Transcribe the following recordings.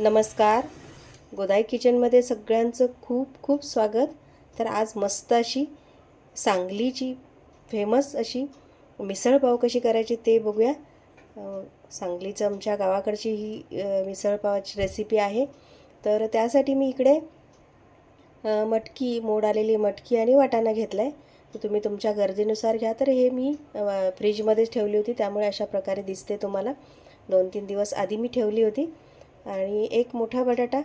नमस्कार. गोदाई किचनमध्ये सगळ्यांचं खूप खूप स्वागत. तर आज मस्त अशी सांगलीची फेमस अशी मिसळपाव कशी करायची ते बघूया. सांगलीचं आमच्या गावाकडची ही मिसळपावाची रेसिपी आहे. तर त्यासाठी मी इकडे मटकी मोड आलेली मटकी आणि वाटाणा घेतला आहे तर तुम्ही तुमच्या गरजेनुसार घ्या. तर हे मी फ्रीजमध्येच ठेवली होती. त्यामुळे अशा प्रकारे दिसते तुम्हाला. दोन तीन दिवस आधी मी ठेवली होती. आणि एक मोठा बटाटा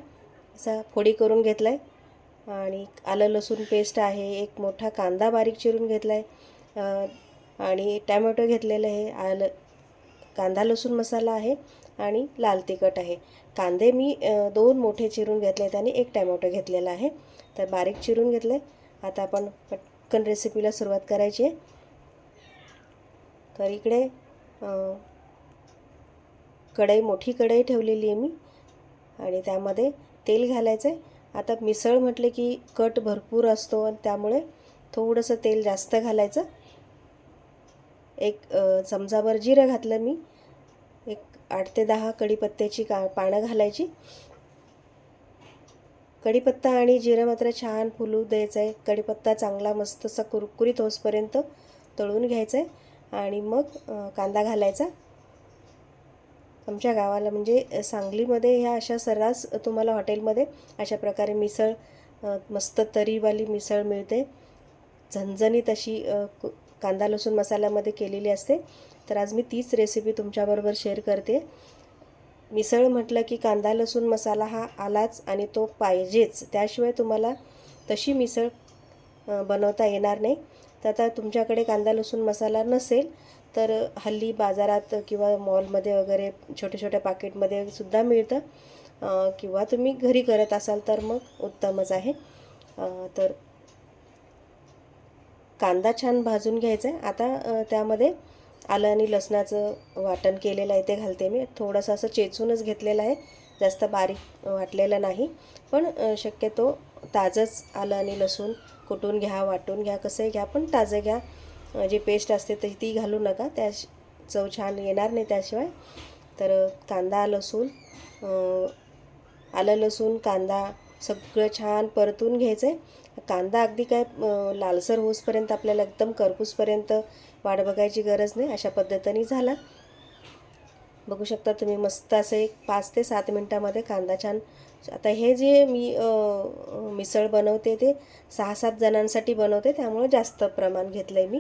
असा फोडी करून घेतला आहे आणि आलं लसूण पेस्ट आहे एक मोठा कांदा बारीक चिरून घेतला आहे आणि टॅमॅटो घेतलेलं आहे आलं कांदा लसूण मसाला आहे आणि लाल तिखट आहे. कांदे मी दोन मोठे चिरून घेतले आहेत आणि एक टॅमॅटो घेतलेला आहे. तर बारीक चिरून घेतलं आहे आता आपण पटकन रेसिपीला सुरुवात करायची आहे. तर इकडे कढई मोठी कढई ठेवलेली आहे मी. आणि त्यामध्ये तेल घालायचं आहे आता मिसळ म्हटले की कट भरपूर असतो आणि त्यामुळे थोडंसं तेल जास्त घालायचं. एक चमचाभर जिरं घातलं मी. एक आठ ते दहा कढीपत्त्याची का पानं घालायची. कढीपत्ता आणि जिरं मात्र छान फुलू द्यायचं आहे कढीपत्ता चांगला मस्त असा कुरकुरीत होसपर्यंत तळून घ्यायचं आहे आणि मग कांदा घालायचा. आमच्या गावाला म्हणजे सांगलीमध्ये ह्या अशा सर्रास तुम्हाला हॉटेलमध्ये अशा प्रकारे मिसळ मस्त तरीवाली मिसळ मिळते. झणझणीत अशी कु- कांदा लसूण मसाल्यामध्ये केलेली असते. तर आज मी तीच रेसिपी तुमच्याबरोबर शेअर करते. मिसळ म्हटलं की कांदा लसूण मसाला हा आलाच आणि तो पाहिजेच. त्याशिवाय तुम्हाला तशी मिसळ बनवता येणार नाही. तर आता तुमच्याकडे कांदा लसूण मसाला नसेल तर हल्ली बाजारात किंवा मॉलमध्ये वगैरे छोट्या छोट्या पाकिटमध्ये सुद्धा मिळतं. किंवा तुम्ही घरी करत असाल तर मग उत्तमच आहे. तर कांदा छान भाजून घ्यायचा आहे. आता त्यामध्ये आलं आणि लसणाचं वाटण केलेलं आहे ते घालते मी. थोडंसं असं चेचूनच घेतलेलं आहे. जास्त बारीक वाटलेलं नाही. पण शक्यतो ताजंच आलं आणि लसूण कुटून घ्या वाटून घ्या कसंही घ्या पण ताजं घ्या. जी पेस्ट असते तर ती घालू नका. त्या चव छान येणार नाही त्याशिवाय. तर कांदा लसूण आलं लसूण कांदा सगळं छान परतून घ्यायचं आहे कांदा अगदी काय लालसर होसपर्यंत आपल्याला एकदम करपूसपर्यंत वाट बघायची गरज नाही. अशा पद्धतीने झाला. बघू शकता तुम्ही मस्त असं एक पाच ते सात मिनटामध्ये कांदा छान. आता हे जे मी मिसळ बनवते ते सहा सात जणांसाठी बनवते त्यामुळे जास्त प्रमाण घेतलं आहे मी.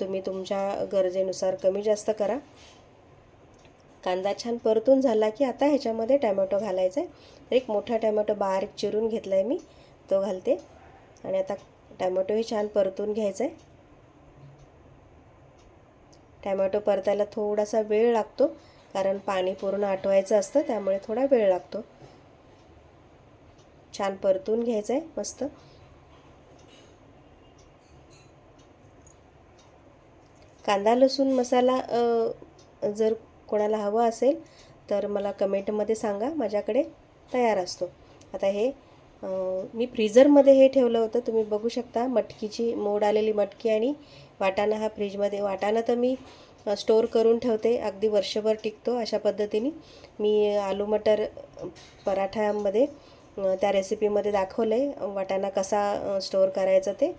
तुम्ही तुमच्या गरजेनुसार कमी जास्त करा. कांदा छान परतून झाला की आता ह्याच्यामध्ये टॅमॅटो घालायचा आहे. एक मोठा टॅमॅटो बारीक चिरून घेतला आहे मी तो घालते. आणि आता टॅमॅटोही छान परतून घ्यायचा आहे टॅमॅटो परतायला थोडासा वेळ लागतो. कारण पाणी पूर्ण आटवायचं असतं त्यामुळे थोडा वेळ लागतो. छान परतून घ्यायचं आहे मस्त. कांदा लसूण मसाला जर कोणाला हवा असेल तर मला कमेंटमध्ये सांगा माझ्याकडे तयार असतो. आता हे मी फ्रीझरमध्ये हे ठेवलं होतं. तुम्ही बघू शकता मटकीची मोड आलेली मटकी आणि वाटाणा हा फ्रीजमध्ये. वाटाणा तर मी स्टोअर करून ठेवते. अगदी वर्षभर टिकतो अशा पद्धतीने. मी आलू मटर पराठ्यामध्ये त्या रेसिपीमध्ये दाखवलं आहे वाटाणा कसा स्टोअर करायचा ते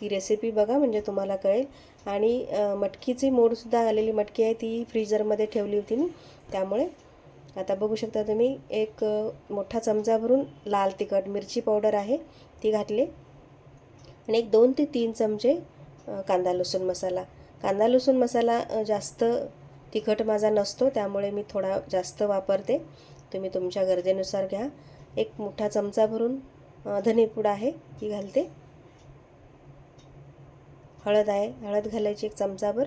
ती रेसिपी बघा म्हणजे तुम्हाला कळेल. आणि मटकीची मोडसुद्धा आलेली मटकी आहे ती फ्रीजरमध्ये ठेवली होती मी. त्यामुळे आता बघू शकता तुम्ही एक मोठा चमचा भरून लाल तिखट मिरची पावडर आहे ती घातली. आणि एक दोन ते तीन चमचे कांदा लसूण मसाला. कांदा लसूण मसाला जास्त तिखट माझा नसतो त्यामुळे मी थोडा जास्त वापरते. तुम्ही तुमच्या गरजेनुसार घ्या. एक मोठा चमचा भरून धनेपूड आहे ती घालते. हळद आहे हळद घालायची एक चमचाभर.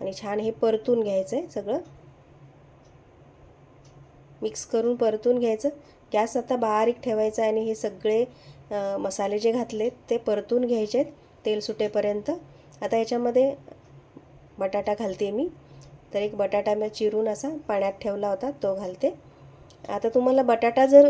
आणि छान हे परतून घ्यायचं आहे सगळं. मिक्स करून परतून घ्यायचं. गॅस आता बारीक ठेवायचा आणि हे सगळे मसाले जे घातले ते परतून घ्यायचे आहेत तेल सुटेपर्यंत. आता याच्यामध्ये बटाटा घालते मी. तर एक बटाटा मी चिरून असा पाण्यात ठेवला होता तो घालते. आता तुम्हाला बटाटा जर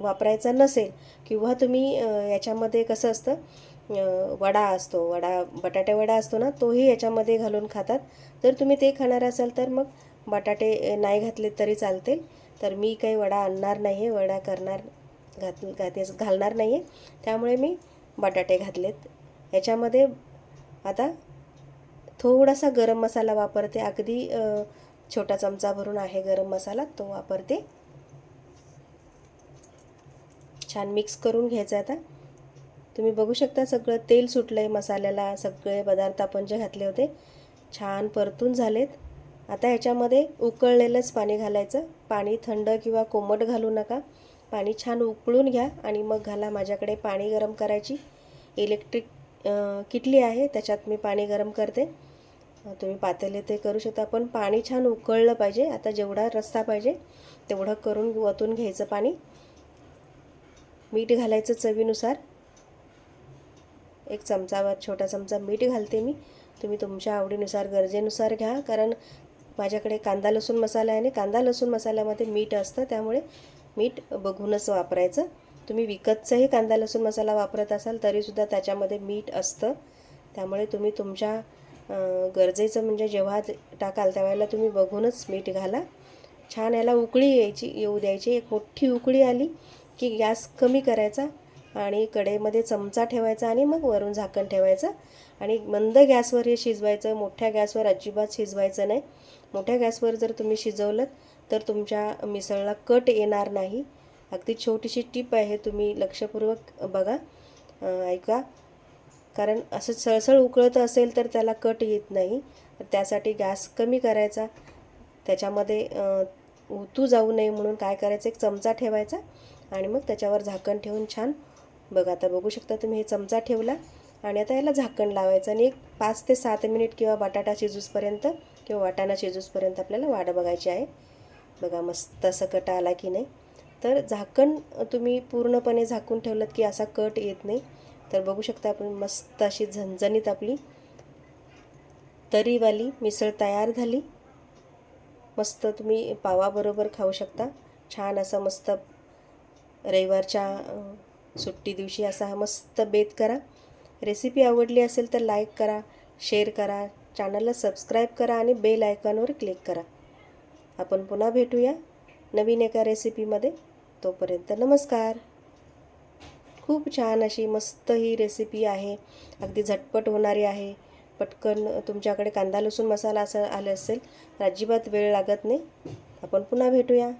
वापरायचा नसेल किंवा तुम्ही याच्यामध्ये कसं असतं वडा असतो वडा बटाटा वडा असतो ना तोही याच्यामध्ये घालून खातात. जर तुम्ही ते खाणार असाल तर मग बटाटे नाही घातले तरी चालते तर मी काही वडा आणणार नाही आहे वडा करणार घात घात घालणार नाही आहे त्यामुळे मी बटाटे घातलेत. याच्यामध्ये आता थोडासा गरम मसाला वापरते. अगदी छोटा चमचा भरून आहे गरम मसाला तो वापरते. छान मिक्स करून घ्यायचं आता. तुम्ही बघू शकता सगळं तेल सुटलं आहे मसाल्याला सगळे पदार्थ आपण जे घातले होते छान परतून झालेत. आता ह्याच्यामध्ये उकळलेलंच पाणी घालायचं. पाणी थंड किंवा कोमट घालू नका. पाणी छान उकळून घ्या आणि मग घाला. माझ्याकडे पाणी गरम करायची इलेक्ट्रिक किटली आहे. त्याच्यात मी पाणी गरम करते. तुम्ही पातेले ते करू शकता. पण पाणी छान उकळलं पाहिजे. आता जेवढा रस्ता पाहिजे तेवढं करून वतून घ्यायचं पाणी. मीठ घालायचं चवीनुसार. एक चमचावर छोटा चमचा मीठ घालते मी. तुम्ही तुमच्या आवडीनुसार गरजेनुसार घ्या. कारण माझ्याकडे कांदा लसूण मसाला आहे आणि कांदा लसूण मसाल्यामध्ये मीठ असतं. त्यामुळे मीठ बघूनच वापरायचं. तुम्ही विकतचाही कांदा लसूण मसाला वापरत असाल तरीसुद्धा त्याच्यामध्ये मीठ असतं. त्यामुळे तुम्ही तुमच्या गरजेचं म्हणजे जेव्हा टाकाल त्यावेळेला तुम्ही बघूनच मीठ घाला. छान याला उकळी यायची येऊ द्यायची. एक मोठी उकळी आली की गॅस कमी करायचा. आणि कढईमध्ये चमचा ठेवायचा आणि मग वरून झाकण ठेवायचं. आणि मंद गॅसवर हे शिजवायचं. मोठ्या गॅसवर अजिबात शिजवायचं नाही. मोठ्या गॅसवर जर तुम्ही शिजवलं तर तुमच्या मिसळला कट येणार नाही. अगदी छोटीशी टीप आहे तुम्ही लक्षपूर्वक बघा. ऐका. कारण असं सळसळ उकळत असेल तर त्याला कट येत नाही. तर त्यासाठी गॅस कमी करायचा. त्याच्यामध्ये उतू जाऊ नये म्हणून काय करायचं? एक चमचा ठेवायचा आणि मग त्याच्यावर झाकण ठेवून छान बघा आता बघू शकता तुम्ही हे चमचा ठेवला आणि आता याला झाकण लावायचं आणि एक पाच ते सात मिनिट किंवा बटाटा शिजूसपर्यंत किंवा वाटाणा शिजूसपर्यंत आपल्याला वाट बघायची आहे. बघा मस्त असं कट आला की नाही. तर झाकण तुम्ही पूर्णपणे झाकून ठेवलं की असा कट येत नाही. तर बघू शकता आपण मस्त अशी झणझणीत आपली तरीवाली मिसळ तयार झाली. मस्त तुम्ही पावाबरोबर खाऊ शकता. छान असा मस्त रविवारच्या सुट्टी दिवशी असा हा मस्त बेत करा. रेसिपी आवडली असेल तर लाईक करा शेअर करा चॅनलला सबस्क्राईब करा आणि बेल आयकॉनवर क्लिक करा. आपण पुन्हा भेटूया नवीन एका रेसिपीमध्ये तोपर्यंत नमस्कार. खूप छान अशी मस्त ही रेसिपी आहे. अगदी झटपट होणारी आहे. पटकन तुमच्याकडे कांदा लसूण मसाला असं आलं असेल तर अजिबात वेळ लागत नाही. आपण पुन्हा भेटूया.